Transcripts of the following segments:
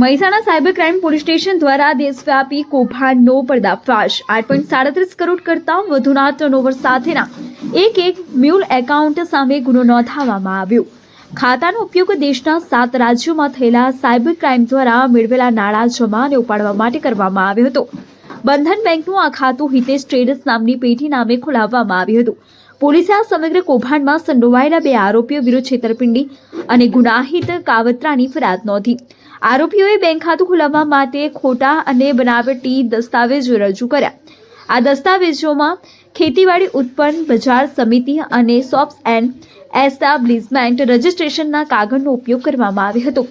Mehsana cyber crime police station દ્વારા દેશવ્યાપી કૌભાંડનો પર્દાફાશ. આઠ પોઈન્ટ સાડત્રીસ કરોડ કરતાં વધુના ટર્નઓવર સાથેના એક એક મ્યુલ એકાઉન્ટ સામે ગુનો નોંધાવવામાં આવ્યો. ખાતાનો ઉપયોગ દેશના સાત રાજ્યોમાં થયેલા સાયબર ક્રાઇમ દ્વારા મેળવેલા નાણાં જમા અને ઉપાડવા માટે કરવામાં આવ્યો હતો. બંધન બેંકનું આ ખાતું હિતેશ ટ્રેડર્સ નામની પેઢી નામે ખોલાવવામાં આવ્યું હતું. પોલીસે આ સમગ્ર કૌભાંડમાં સંડોવાયેલા બે આરોપીઓ વિરુદ્ધ છેતરપિંડી અને ગુનાહિત કાવતરાની ફરિયાદ નોંધી. આરોપીઓએ બેંક ખાતું ખોલાવવા માટે ખોટા અને બનાવટી દસ્તાવેજો રજૂ કર્યા. આ દસ્તાવેજોમાં ખેતીવાડી ઉત્પન્ન બજાર સમિતિ અને સોપ્સ એન્ડ એસ્ટાબ્લિશમેન્ટ રજિસ્ટ્રેશનના કાગળનો ઉપયોગ કરવામાં આવ્યો હતો.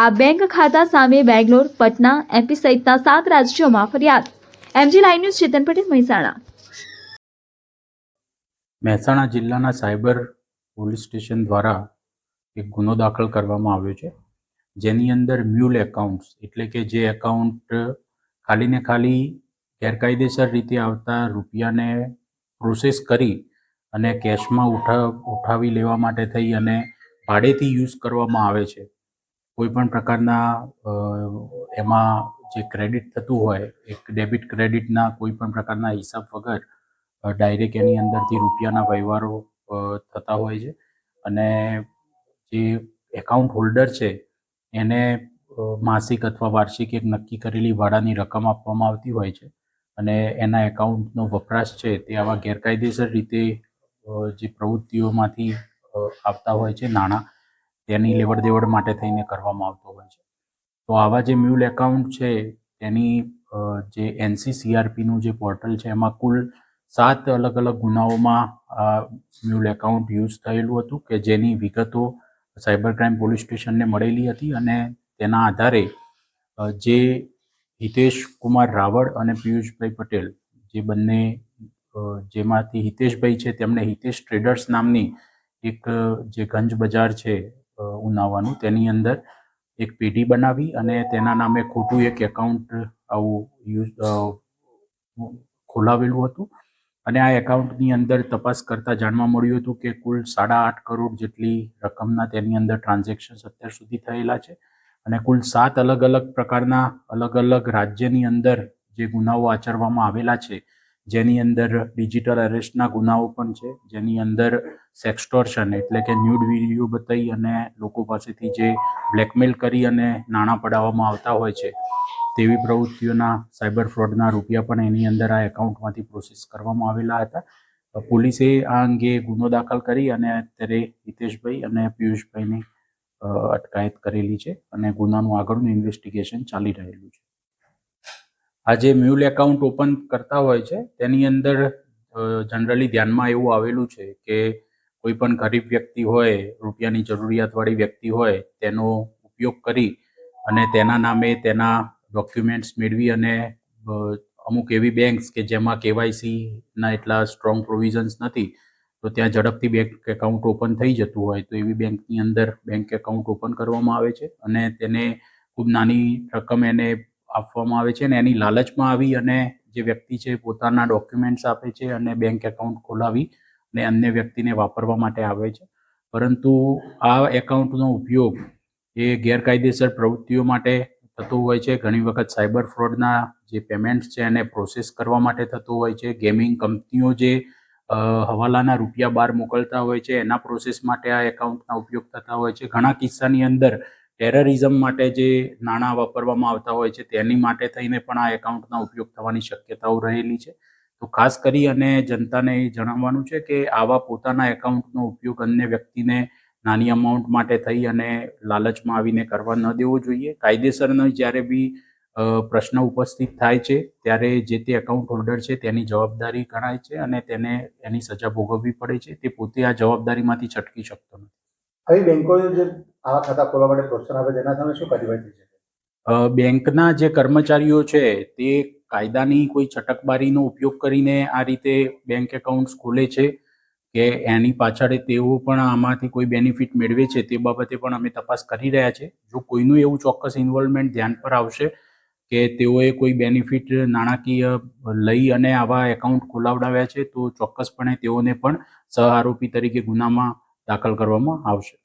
આ બેંક ખાતા સામે બેંગ્લોર, પટના એમપી સહિતના સાત રાજ્યોમાં ફરિયાદ. MG live news Chetan Patel, Mehsana. Mehsana જિલ્લાના સાયબર પોલીસ સ્ટેશન દ્વારા એક ગુનો દાખલ કરવામાં આવ્યો છે. જેની અંદર મ્યુલ એકાઉન્ટ્સ, એટલે કે જે એકાઉન્ટ ખાલી ને ખાલી ગેરકાયદેસર રીતે આવતા રૂપિયાને પ્રોસેસ કરી અને કેશમાં ઉઠા, ઉઠાવી લેવા માટે થઈ અને ભાડેથી યુઝ કરવામાં આવે છે. કોઈ પણ પ્રકારના એમાં જે ક્રેડિટ થતું હોય, એક ડેબિટ ક્રેડિટના કોઈ પણ પ્રકારના હિસાબ વગર ડાયરેક્ટ એની અંદરથી રૂપિયાના વ્યવહારો થતા હોય છે. અને જે એકાઉન્ટ હોલ્ડર છે એને માસિક અથવા વાર્ષિક એક નક્કી કરેલી ભાડાની રકમ આપવામાં આવતી હોય છે અને એના એકાઉન્ટનો વપરાશ છે તે આવા ગેરકાયદેસર રીતે જે પ્રવૃત્તિઓમાંથી આવતા હોય છે નાણાં, તેની લેવડ દેવડ માટે થઈને કરવામાં આવતો હોય છે. તો આવા જે મ્યુલ એકાઉન્ટ છે તેની જે એનસીસીઆરપીનું જે પોર્ટલ છે એમાં કુલ સાત અલગ અલગ ગુનાઓમાં આ મ્યુલ એકાઉન્ટ યુઝ થયેલું હતું કે જેની વિગતો સાયબર ક્રાઇમ પોલીસ સ્ટેશનને મળેલી હતી અને તેના આધારે જે હિતેશ કુમાર રાવળ અને પિયુષભાઈ પટેલ, જે બંને જેમાંથી હિતેશભાઈ છે, તેમણે હિતેશ ટ્રેડર્સ નામની એક જે ગંજ બજાર છે ઉનાવાનું, તેની અંદર એક પેઢી બનાવી અને તેના નામે ખોટું એક એકાઉન્ટ આવું યુઝ ખોલાવેલું હતું. અને આ એકાઉન્ટની અંદર તપાસ કરતાં જાણવા મળ્યું હતું કે કુલ સાડા આઠ કરોડ જેટલી રકમના તેની અંદર ટ્રાન્ઝેક્શન્સ અત્યાર સુધી થયેલા છે અને કુલ સાત અલગ અલગ પ્રકારના અલગ અલગ રાજ્યની અંદર જે ગુનાઓ આચરવામાં આવેલા છે જેની અંદર ડિજિટલ અરેસ્ટના ગુનાઓ પણ છે, જેની અંદર સેક્સટોર્શન એટલે કે ન્યૂડ વીડિયો બતાવી અને લોકો પાસેથી જે બ્લેકમેલ કરી અને નાણાં પડાવવામાં આવતા હોય છે, તેવી પ્રવૃત્તિઓના સાયબર ફ્રોડના રૂપિયા પણ એની અંદર આ એકાઉન્ટમાંથી પ્રોસેસ કરવામાં આવેલા હતા. પોલીસે આ અંગે ગુનો દાખલ કરી અને અત્યારે હિતેશભાઈ અને પિયુષભાઈની અટકાયત કરેલી છે અને ગુનાનું આગળનું ઇન્વેસ્ટિગેશન ચાલી રહેલું છે. આ જે મ્યુલ એકાઉન્ટ ઓપન કરતા હોય છે, તેની અંદર જનરલી ધ્યાનમાં એવું આવેલું છે કે કોઈ પણ ગરીબ વ્યક્તિ હોય, રૂપિયાની જરૂરિયાતવાળી વ્યક્તિ હોય, તેનો ઉપયોગ કરી અને તેના નામે તેના ડોક્યુમેન્ટ્સ મેળવી અને અમુક એવી બેંક્સ કે જેમાં કેવાયસી ના એટલા સ્ટ્રોંગ પ્રોવિઝન્સ નથી, તો ત્યાં ઝડપથી બેંક એકાઉન્ટ ઓપન થઈ જતું હોય, તો એવી બેંકની અંદર બેંક એકાઉન્ટ ઓપન કરવામાં આવે છે અને તેને ખૂબ નાની રકમ એને આપવામાં આવે છે અને એની લાલચમાં આવી અને જે વ્યક્તિ છે પોતાના ડોક્યુમેન્ટ્સ આપે છે અને બેંક એકાઉન્ટ ખોલાવી અને અન્ય વ્યક્તિને વાપરવા માટે આવે છે. પરંતુ આ એકાઉન્ટનો ઉપયોગ એ ગેરકાયદેસર પ્રવૃત્તિઓ માટે થતો હોય છે. ઘણી વખત સાયબર ફ્રોડના જે પેમેન્ટ્સ છે એને પ્રોસેસ કરવા માટે થતો હોય છે. ગેમિંગ કંપનીઓ જે હવાલાના રૂપિયા બહાર મોકલતા હોય છે એના પ્રોસેસ માટે આ એકાઉન્ટના ઉપયોગ થતા હોય છે. ઘણા કિસ્સાની અંદર ટેરરિઝમ માટે જે નાણાં વાપરવામાં આવતા હોય છે, તેની માટે થઈને પણ આ એકાઉન્ટના ઉપયોગ થવાની શક્યતાઓ રહેલી છે. તો ખાસ કરી અને જનતાને એ જણાવવાનું છે કે આવા પોતાના એકાઉન્ટનો ઉપયોગ અન્ય વ્યક્તિને નાની અમાઉન્ટ માટે થઈ અને લાલચમાં આવીને કરવા ન દેવો જોઈએ. કાયદેસરનો જ્યારે બી પ્રશ્ન ઉપસ્થિત થાય છે, ત્યારે જે તે એકાઉન્ટ હોલ્ડર છે, તેની જવાબદારી ગણાય છે અને તેને એની સજા ભોગવવી પડે છે. તે પોતે આ જવાબદારીમાંથી છટકી શકતો નથી. હવે બેંકો જે આવા ખાતા ખોલવા માટે પ્રોત્સાહન આપે, તેના સામે શું કાર્યવાહી થઈ શકે? બેંકના જે કર્મચારીઓ છે, તે કાયદાની કોઈ ચટકબારીનો ઉપયોગ કરીને આ રીતે બેંક એકાઉન્ટ્સ ખોલે છે કે એની પાછળ તેઓ પણ આમાંથી કોઈ બેનિફિટ મેળવે છે, તે બાબતે પણ અમે તપાસ કરી રહ્યા છે. જો કોઈનું એવું ચોક્કસ ઇન્વોલ્વમેન્ટ ધ્યાન પર આવશે કે તેઓએ કોઈ બેનિફિટ નાણાકીય લઈ અને આવા એકાઉન્ટ ખોલાવડાવ્યા છે, તો ચોક્કસપણે તેઓને પણ સહ આરોપી તરીકે ગુનામાં દાખલ કરવામાં આવશે.